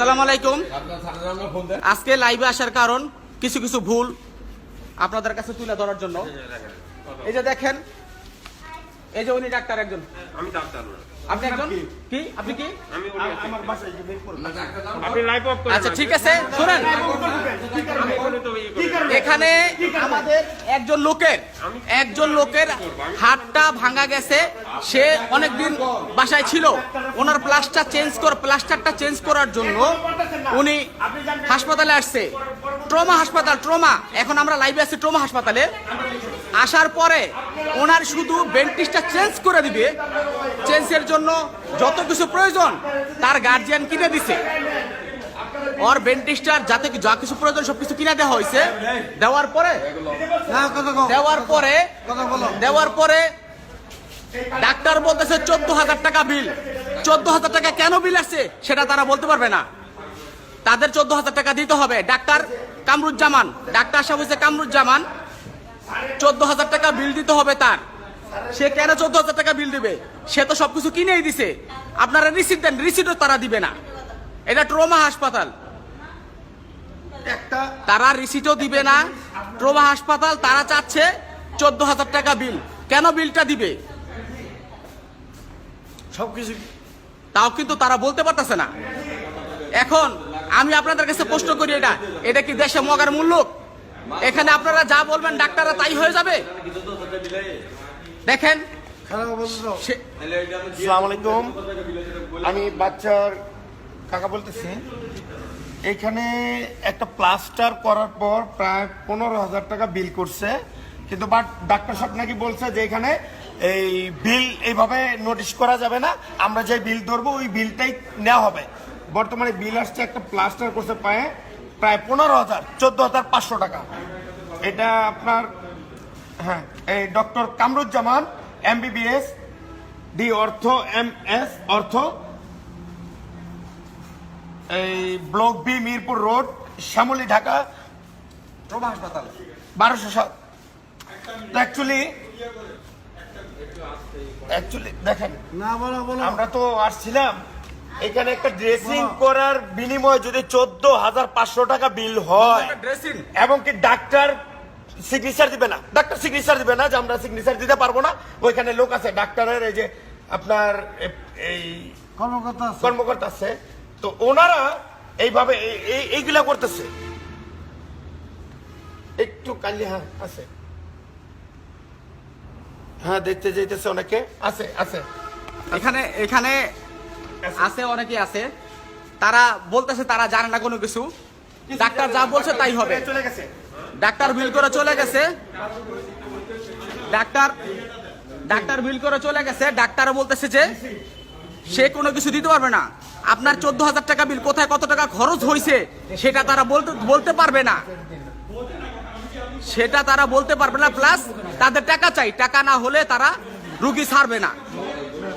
সালাম আলাইকুম। আপনার থানার নামে ফোন দেন। আজকে লাইভে আসার কারণ কিছু কিছু ভুল আপনাদের কাছে তুলে ধরার জন্য। এই যে দেখেন এই যে উনি ডাক্তার একজন। আমি ডাক্তার আপনি একজন? কি? আপনি কি? আচ্ছা ঠিক আছে শুনেন। এখানে আমাদের একজন লোকের একজন লোকের হাতটা ভাঙা গেছে। সে অনেকদিন বাসায় ছিল। ওনার প্লাস্টার চেঞ্জ কর প্লাস্টারটা চেঞ্জ করার জন্য উনি হাসপাতালে আসছে। ট্রমা হাসপাতাল, ট্রমা। এখন আমরা লাইভে আছি ট্রমা হাসপাতালে। আসার পরে ওনার শুধু বেন্টিসটা চেঞ্জ করে দিবে। চেঞ্জের জন্য যত কিছু প্রয়োজন, তার গার্জিয়ান কিনে দিছে। ওর বেন্টিস্টার যাতে যা কিছু প্রয়োজন সবকিছু কিনে দেওয়া হয়েছে। দেওয়ার পরে দেওয়ার পরে দেওয়ার পরে ডাক্তার বলতেছে চোদ্দ হাজার টাকা বিল। চোদ্দ হাজার টাকা কেন বিল আসছে সেটা তারা বলতে পারবে না। তাদের চোদ্দ হাজার টাকা দিতে হবে। ডাক্তার কামরুজ্জামান ডাক্তার সাহেব হচ্ছে কামরুজ্জামান। চোদ্দ হাজার টাকা বিল দিতে হবে তার। সে কেন চোদ্দ হাজার টাকা বিল দিবে? সে তো সবকিছু কিনেই দিছে। আপনারা রিসিট দেন রিসিটও তারা দিবে না। এটা ট্রমা হাসপাতাল। তারা রিসিটও দিবে না। ট্রমা হাসপাতাল তারা চাচ্ছে চোদ্দ হাজার টাকা বিল কেন বিলটা দিবে? সবকিছু তাও কিন্তু তারা বলতে পারতেছে না। এখন আমি আপনাদের কাছে প্রশ্ন করি এটা। এটা কি দেশে মগার মূল্য এখানে আপনারা যা বলবেন ডাক্তাররা তাই হয়ে যাবে? দেখেন আমি বাচ্চার কাকা বলতেছি এখানে একটা প্লাস্টার করার পর প্রায় পনেরো হাজার টাকা বিল করছে। কিন্তু বাট ডাক্তার সাহেব নাকি বলছে যে এখানে এই বিল এইভাবে নোটিশ করা যাবে না, আমরা যে বিল ধরবো ওই বিলটাই নেওয়া হবে। বর্তমানে বিল আসছে একটা প্লাস্টার করছে পায়ে প্রায় পনেরো হাজার, চোদ্দ হাজার পাঁচশো টাকা। এটা আপনার হ্যাঁ এই doctor Kamruzzaman, MBBS, D ortho, M S, ortho এই block B Mirpur road Shyamoli Dhaka trauma হাসপাতাল বারোশো সাত। অ্যাকচুয়ালি অ্যাকচুয়ালি দেখেন না বলো বলো। আমরা তো আসছিলাম এখানে একটা ড্রেসিং করার বিনিময়ে যদি চোদ্দ হাজার পাঁচশো টাকা বিল হয় ড্রেসিং এবং কি ডাক্তার সিগনেচার দিবে না? ডাক্তার সিগনেচার দিবে না যে আমরা সিগনেচার দিতে পারব না? ওইখানে লোক আছে ডাক্তারের এই যে আপনার এই কর্মকর্তা কর্মকর্তা আছে। তো ওনারা এইভাবে এই- এই- এইগুলা করতেছে। একটু কালি হ্যাঁ আছে। হ্যাঁ দেখতে যাইতেছে অনেকে। আছে আছে। এখানে এখানে আছে। অনেকে আছে। তারা বলতেছে তারা জানে না কোনো কিছু। ডাক্তার যা বলছে তাই হবে। চলে গেছে। ডাক্তার বিল করে চলে গেছে। ডাক্তার ডাক্তার বিল করে চলে গেছে। ডাক্তারও বলতেছে যে সে কোনো কিছু দিতে পারবে না। আপনার চোদ্দ হাজার টাকা বিল কোথায় কত টাকা খরচ হয়েছে সেটা তারা বলতে বলতে পারবে না। সেটা তারা বলতে পারবে না প্লাস তাদের টাকা চাই। টাকা না হলে তারা রুগী ছাড়বে না।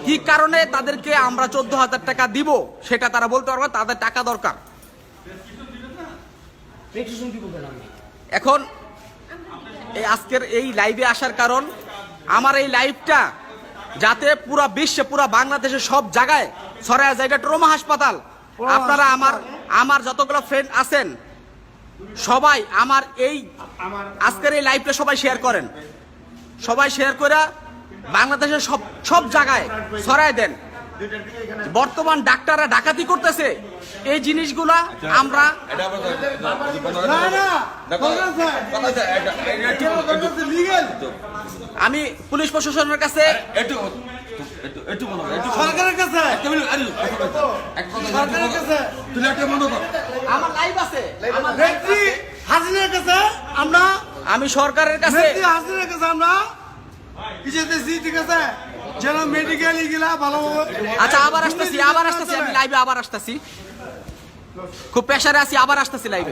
কি কারণে তাদেরকে আমরা চোদ্দ হাজার টাকা দিব সেটা তারা বলতে পারবে তাদের টাকা দরকার। এখন এই আজকের এই লাইভে আসার কারণ আমার এই লাইভটা যাতে পুরা বিশ্বে পুরা বাংলাদেশের সব জায়গায় ছড়ায় যায়। এটা ট্রমা হাসপাতাল। আপনারা আমার আমার যতগুলো ফ্রেন্ড আছেন সবাই আমার এই আজকের এই লাইভটা সবাই শেয়ার করেন। সবাই শেয়ার করে বাংলাদেশের সব সব জায়গায় ছড়ায় দেন। বর্তমান ডাক্তাররা ডাকাতি করতেছে এই জিনিসগুলা আমরা। আমি পুলিশ প্রশাসনের কাছে। সরকারের সরকারের। আমার লাইভ আছে আমার live ব্যক্তি আছে। হাসিনের কাছে আমরা আমি সরকারের কাছে ব্যক্তি হাসিনের কাছে আমরা ঠিক আছে যেন মেডিকেল গেলা ভালো আচ্ছা আবার আসতেছি আবার আসতেছি আমি লাইভে আবার আসতেছি খুব প্রেশারে আছি আবার আসতেছি লাইভে।